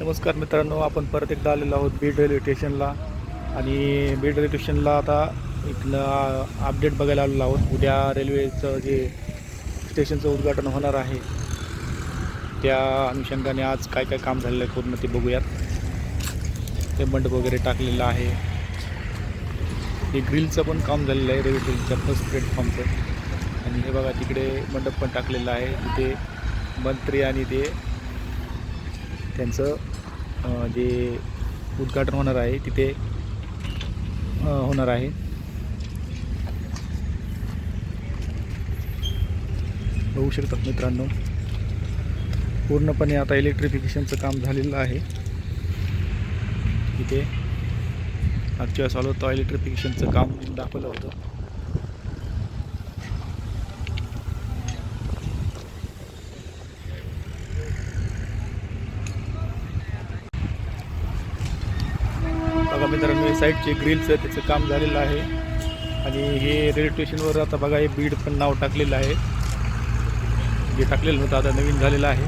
नमस्कार मित्रांनो आपण परत एकदा आलेलो आहोत बीड रेल्वे स्टेशनला. आणि बीड रेल्वे स्टेशनला आता इथलं अपडेट बघायला आलेलो आहोत. उद्या रेल्वेचं जे स्टेशनचं उद्घाटन होणार आहे त्या अनुषंगाने आज काय काय काम झालेलं आहे पूर्ण ते बघूयात. ते मंडप वगैरे टाकलेलं आहे. हे ग्रिलचं पण काम झालेलं आहे रेल्वे स्टेशनच्या फर्स्ट प्लॅटफॉर्मचं आणि हे बघा तिकडे मंडप पण टाकलेलं आहे. तिथे मंत्री आणि ते त्यांचं जे उद्घाटन होणार आहे तिथे होणार आहे. बघू शकतात मित्रांनो पूर्णपणे आता इलेक्ट्रिफिकेशनचं काम झालेलं आहे. तिथे आजच्या चालू आलो इलेक्ट्रिफिकेशनचं काम दाखवलं होतं बघा मित्रांनो हे साईडचे ग्रिलचं त्याचं काम झालेलं आहे. आणि हे रेल्वे स्टेशनवर आता बघा हे बीड पण नाव टाकलेलं आहे. जे टाकलेलं होतं आता नवीन झालेलं आहे.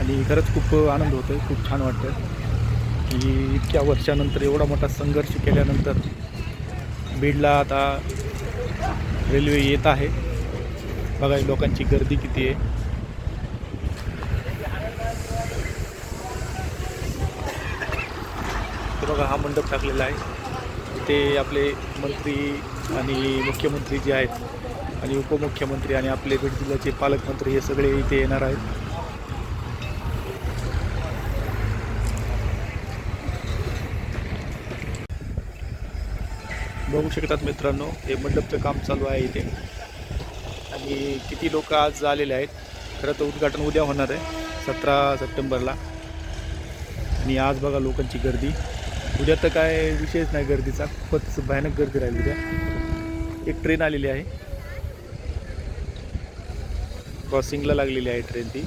आणि खरंच खूप आनंद होतो आहे खूप छान वाटतं की इतक्या वर्षानंतर एवढा मोठा संघर्ष केल्यानंतर बीडला आता रेल्वे येत आहे. बघा लोकांची गर्दी किती आहे. ते बघा हा मंडप टाकलेला आहे. इथे आपले मंत्री आणि मुख्यमंत्री जे आहेत आणि उपमुख्यमंत्री आणि आपले बीड जिल्ह्याचे पालकमंत्री हे सगळे इथे येणार आहेत. बघू शकतात मित्रांनो हे मंडपचं काम चालू आहे इथे. आणि किती लोक आज आलेले आहेत खरं तर उद्घाटन उद्या होणार आहे सतरा सप्टेंबरला. आणि आज बघा लोकांची गर्दी. उद्या तर काय विषयच नाही गर्दीचा. खूपच भयानक गर्दी राहील उद्या. एक ट्रेन आलेली आहे. क्रॉसिंगला लागलेली आहे ट्रेन ती.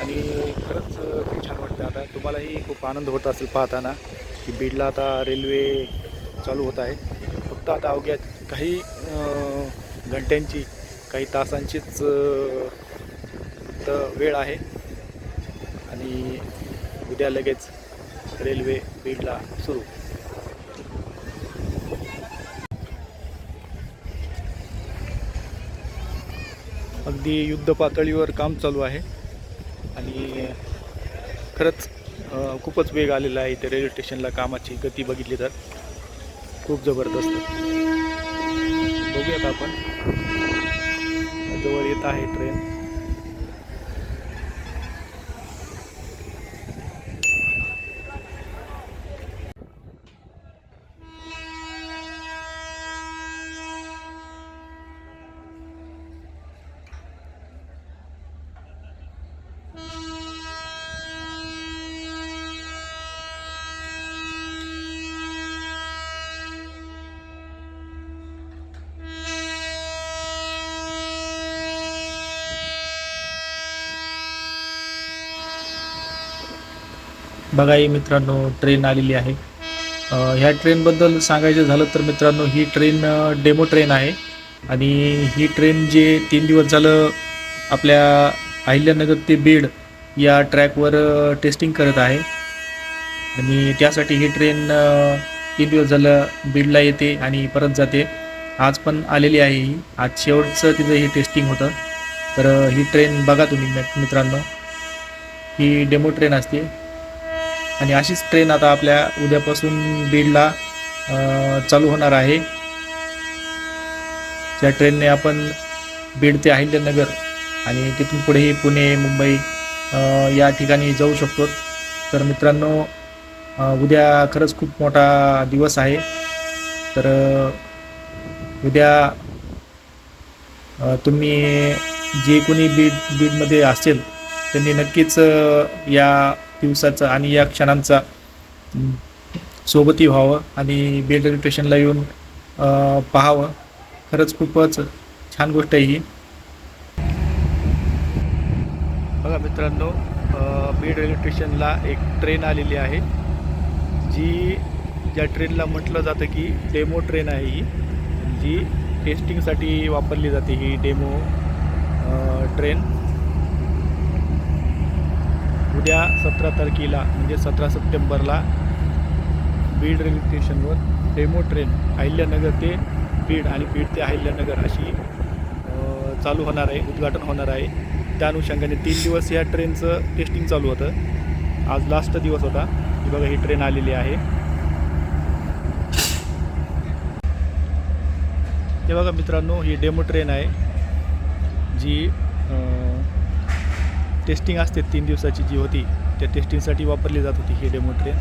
आणि खरंच खूप छान वाटतं आता. तुम्हालाही खूप आनंद होत असेल पाहताना की बीडला आता रेल्वे चालू होत आहे. फक्त आता अवघ्या काही घंट्यांची काही तासांचीच तर वेळ आहे. आणि उद्या लगेच रेल्वे बीडला सुरू. अगदी युद्ध पातळीवर काम चालू आहे. आणि खरंच खूपच वेग आलेला आहे इथे रेल्वे स्टेशनला कामाची गती बघितली तर. खूप जबरदस्त. बघूयात आपण. जवळ येत आहे ट्रेन. बघा ही मित्रांनो ट्रेन आलेली आहे. ह्या ट्रेनबद्दल सांगायचं झालं तर मित्रांनो ही ट्रेन डेमो ट्रेन आहे. आणि ही ट्रेन जे तीन दिवस झालं आपल्या अहिल्यानगर ते बीड या ट्रॅकवर टेस्टिंग करत आहे. आणि त्यासाठी ही ट्रेन तीन दिवस झालं बीडला येते आणि परत जाते. आज पण आलेली आहे ही. आज शेवटचं तिचं हे टेस्टिंग होतं. तर ही ट्रेन बघा तुम्ही मित्रांनो. ही डेमो ट्रेन असते. आणि अशीच ट्रेन आता आपल्या उद्यापासून बीडला चालू होणार आहे. त्या ट्रेनने आपण बीड ते अहिल्यानगर आणि तिथून पुढेही पुणे मुंबई या ठिकाणी जाऊ शकतो. तर मित्रांनो उद्या खरंच खूप मोठा दिवस आहे. तर उद्या तुम्ही जे कोणी बीड बीडमध्ये असेल त्यांनी नक्कीच या दिवसाचा आणि या क्षणांचा सोबती व्हावं आणि बेल्ट रेल्वे येऊन पाहावं. खरंच खूपच छान गोष्ट आहे ही. बघा मित्रांनो बीड रेल्वे स्टेशनला एक ट्रेन आलेली आहे जी ज्या ट्रेनला म्हटलं जातं की डेमो ट्रेन आहे ही. जी टेस्टिंगसाठी वापरली जाते ही डेमो ट्रेन. उद्या सतरा तारखेला म्हणजे सतरा सप्टेंबरला बीड रेल्वे स्टेशनवर डेमो ट्रेन अहिल्यानगर ते बीड आणि बीड ते अहिल्यानगर अशी चालू होणार आहे उद्घाटन होणार आहे. त्या अनुषंगाने तीन दिवस या ट्रेनचं टेस्टिंग चालू होतं. आज लास्ट दिवस होता. की बघा ही ट्रेन आलेली आहे. हे बघा मित्रांनो ही डेमो ट्रेन आहे जी टेस्टिंग असते तीन दिवसाची जी होती त्या टेस्टिंगसाठी वापरली जात होती ही डेमो ट्रेन.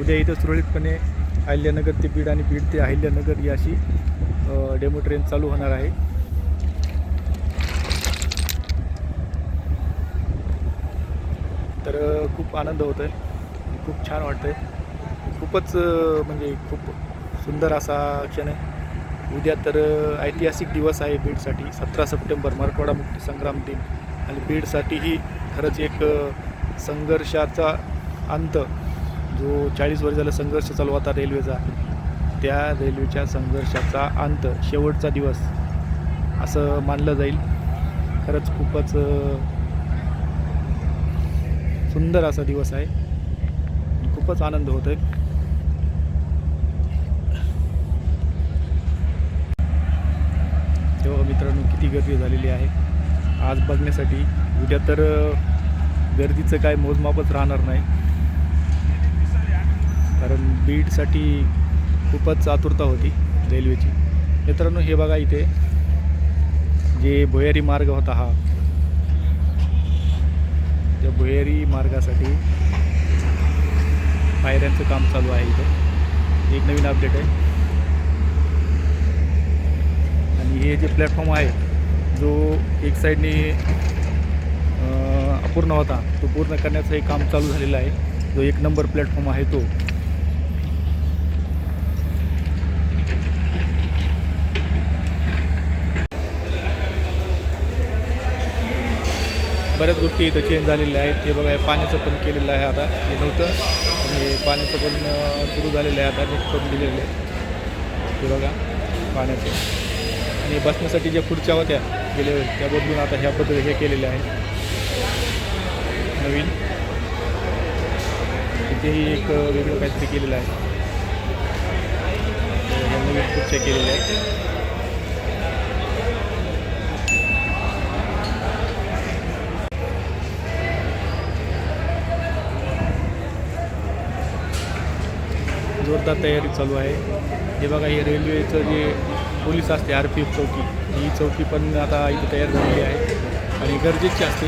उद्या इथं सुरळीतपणे अहिल्यानगर ते बीड आणि बीड ते अहिल्यानगर ही अशी डेमो ट्रेन चालू होणार आहे. तर खूप आनंद होतो आहे खूप छान वाटतं आहे खूपच म्हणजे खूप सुंदर असा क्षण आहे. उद्या तर ऐतिहासिक दिवस आहे बीडसाठी. सतरा सप्टेंबर मराठवाडा मुक्ती संग्राम दिन. आणि बीडसाठीही खरंच एक संघर्षाचा अंत. जो चाळीस वर्ष झाला संघर्ष चालू होता रेल्वेचा त्या रेल्वेच्या संघर्षाचा अंत शेवटचा दिवस असं मानलं जाईल. खरंच खूपच सुंदर असा दिवस आहे. खूपच आनंद होतो आहे बघा मित्रांनो किती गर्दी झालेली आहे. आज बघण्यासाठी उद्या तर गर्दीचं काय मोजमापच राहणार नाही. कारण बीडसाठी खूपच आतुरता होती रेल्वेची. मित्रांनो हे बघा इथे जे भुयारी मार्ग होता हा. त्या भुयारी मार्गासाठी पायऱ्यांचं काम चालू आहे इथं. एक नवीन अपडेट आहे आणि हे जे प्लॅटफॉर्म आहे जो एक साईडने अपूर्ण होता तो पूर्ण करण्याचं हे काम चालू झालेलं आहे. जो एक नंबर प्लॅटफॉर्म आहे तो. बऱ्याच गोष्टी इथं चेंज झालेल्या आहेत. हे बघा पाण्याचं पण केलेलं आहे आता. हे नव्हतं. आणि पाण्याचं पण सुरू झालेलं आहे आता. नेट करून दिलेलं आहे. हे बघा पाण्याचं. आणि बसण्यासाठी ज्या खुर्च्या होत्या गेल्या त्या बदलून आता ह्या पद्धती हे केलेल्या आहे. नवीन. तिथेही एक वेगळं काहीतरी केलेलं आहे. नवीन खुर्च्या केलेल्या आहेत. जोरदार तयारी चालू आहे. हे बघा हे रेल्वेचं जे पोलीस असते आर पी एफ चौकी. ही चौकी पण आता इथे तयार झालेली आहे. आणि गरजेची असते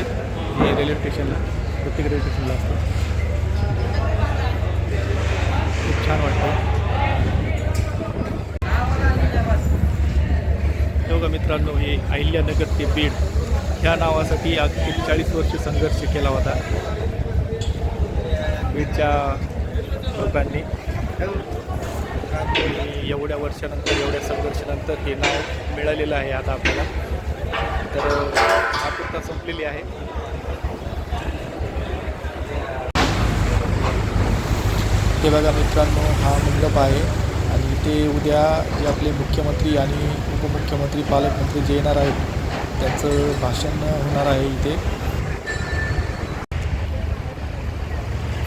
हे रेल्वे स्टेशनला प्रत्येक रेल्वे स्टेशनला असते. खूप छान वाटतं हे हो बघा मित्रांनो हे अहिल्यानगर ते बीड ह्या नावासाठी अगदी चाळीस वर्ष संघर्ष केला होता. बीडच्या लोकांनी. आणि एवढ्या वर्षानंतर एवढ्या संघर्षानंतर हे नाव मिळालेलं आहे आता आपल्याला. तर आतुरता संपलेली आहे. ते बघा मित्रांनो हा मंडप आहे आणि ते उद्या जे आपले मुख्यमंत्री आणि उपमुख्यमंत्री पालकमंत्री जे येणार आहेत त्याचं भाषण होणार आहे इथे.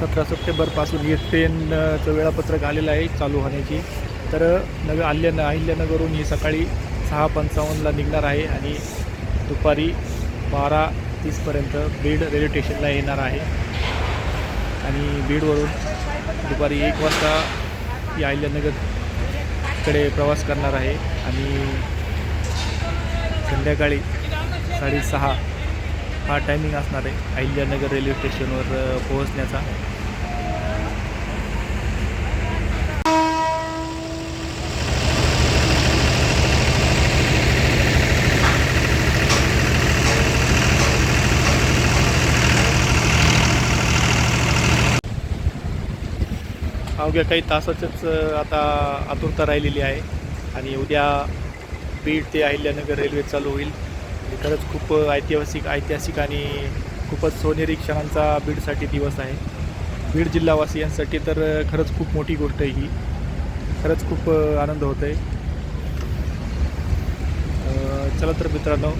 सतरा सप्टेंबरपासून ही ट्रेनचं वेळापत्रक आलेलं आहे चालू होण्याची. तर नगर अहिल्यान अहिल्यानगरहून ही सकाळी सहा पंचावन्नला निघणार आहे आणि दुपारी बारा तीसपर्यंत बीड रेल्वे स्टेशनला येणार आहे. आणि बीडवरून दुपारी एक वाजता ही अहिल्यानगरकडे प्रवास करणार आहे आणि संध्याकाळी साडेसहा हा टायमिंग असणार आहे अहिल्यानगर रेल्वे स्टेशनवर पोहोचण्याचा. अवघ्या काही तासाचंच आता आतुरता राहिलेली आहे. आणि उद्या बीड ते अहिल्यानगर रेल्वे चालू होईल. खरंच खूप ऐतिहासिक ऐतिहासिक आणि खूपच सोनेरी क्षणांचा बीडसाठी दिवस आहे. बीड जिल्हावासियांसाठी तर खरंच खूप मोठी गोष्ट आहे ही. खरंच खूप आनंद होत आहे. चला तर मित्रांनो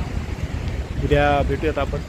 उद्या भेटूयात आपण.